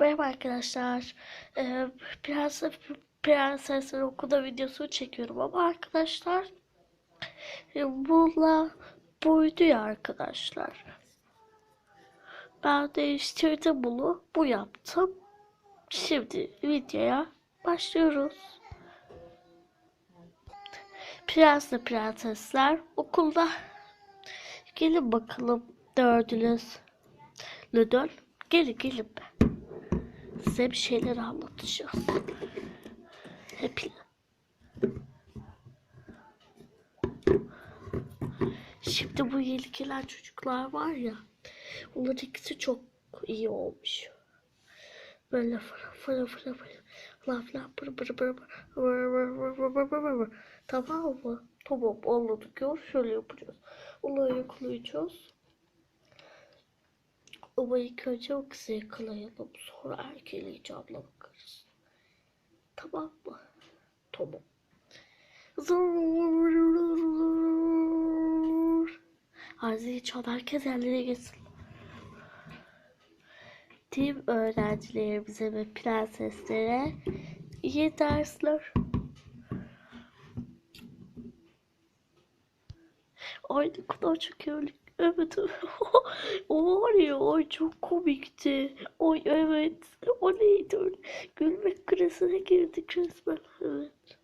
Merhaba arkadaşlar. Ee, biraz Prensesler Okulda videosu çekiyorum ama arkadaşlar e, bununla buydu ya arkadaşlar. Ben değiştirdim bunu. Bu yaptım. Şimdi videoya başlıyoruz. Prensle prensesler okulda. Gelin bakalım dördünüz. Neden? Gelin gelin. Size bir şeyler anlatacağız. Hep Şimdi bu yeni çocuklar var ya. Onların ikisi çok iyi olmuş. Böyle fıra fıra fıra fıra. Laf laf pır pır pır pır. Tamam mı? Tamam anladık ya. Şöyle yapacağız. Onları yakalayacağız. Ama ilk önce o kızı yakalayalım. Sonra erkeğiyle icabına bakarız. Tamam mı? Tamam. Zor. Arziyi çal herkes yerlere geçsin. Tüm öğrencilerimize ve prenseslere iyi dersler. Ay ne kadar çok iyi. O var ya ay çok komikti. Ay evet. O neydi? Gülmek krizine girdik resmen. Evet.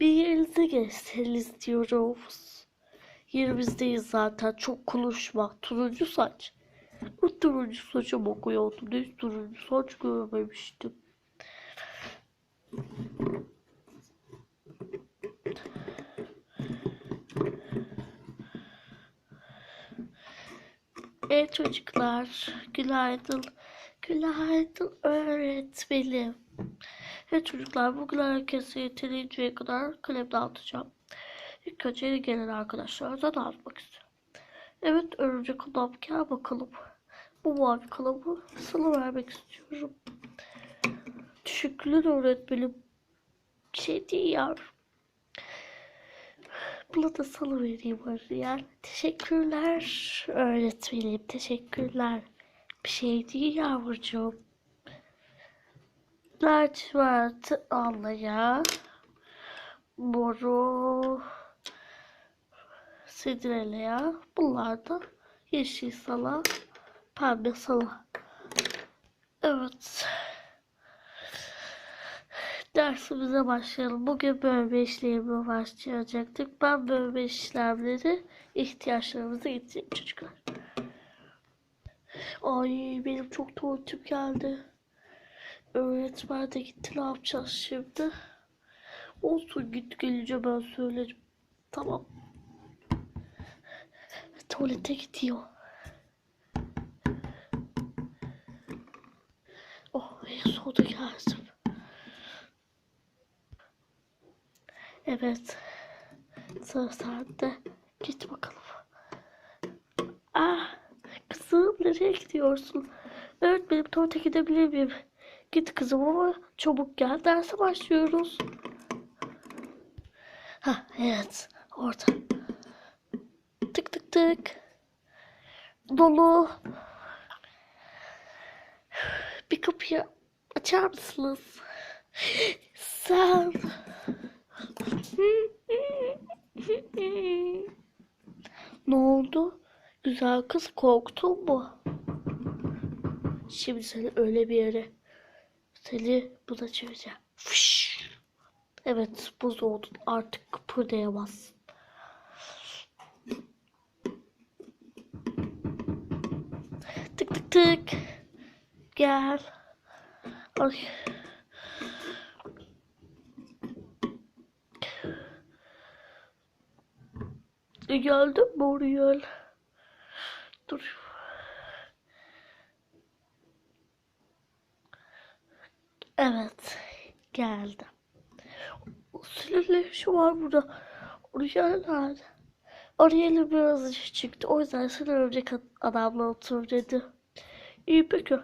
Bir yerinize geçseniz diyoruz. Yerimizdeyiz zaten. Çok konuşma. Turuncu saç. O turuncu saça bakıyordum. Hiç turuncu saç görmemiştim. Evet çocuklar, günaydın. Günaydın öğretmenim. Evet çocuklar, bugün herkese yeterince kadar kalem dağıtacağım. İlk önce yeni gelen arkadaşlardan dağıtmak istiyorum. Evet örümcek adam gel bakalım. Bu mavi kalemı sana vermek istiyorum. Teşekkürler öğretmenim. Şey değil Bunu da sana vereyim yani. Teşekkürler öğretmenim. Teşekkürler. Bir şey değil yavrucuğum. Lacivert alaya. Moru. Sidrelea. Bunlar da yeşil sala. Pembe sala. Evet. Dersimize başlayalım. Bugün bölme işlemi başlayacaktık. Ben bölme işlemleri ihtiyaçlarımızı getireyim çocuklar. Ay benim çok tuvaletim geldi. Öğretmen de gitti ne yapacağız şimdi? Olsun git gelince ben söylerim. Tamam. Tuvalete gidiyor. Oh en sonunda geldim. Evet. Sıra saatte. Git bakalım. Ah. Kızım nereye gidiyorsun? Evet benim tuvalete gidebilir miyim? Git kızım ama çabuk gel. Derse başlıyoruz. Ha evet. Orada. Tık tık tık. Dolu. Bir kapıyı açar mısınız? Sen. ne oldu? Güzel kız korktun mu? Şimdi seni öyle bir yere seni buna çevireceğim. Fış. Evet buz oldun artık kıpırdayamazsın. Tık tık tık. Gel. Ay. E geldim mi oraya? Dur. Evet. Geldim. Sinirli şu var burada. Oraya nerede? Oraya biraz iş çıktı. O yüzden sen örümcek adamla otur dedi. İyi peki.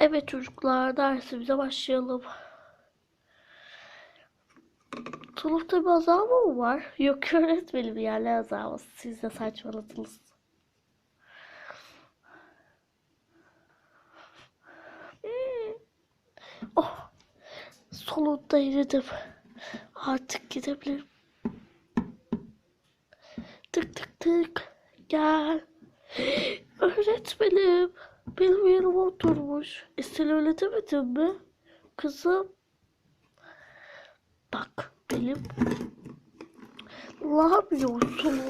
Evet çocuklar dersimize başlayalım sınıfta bir azalma mı var? Yok öğretmenim ya ne azalması siz de saçmaladınız. Hmm. Oh, sonunda eridim. Artık gidebilirim. Tık tık tık. Gel. Öğretmenim. Benim yerime oturmuş. E sen öyle demedin mi? Kızım. Bak benim. Ne yapıyorsun?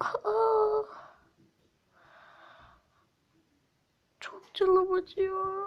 Aa! Çok canım acıyor.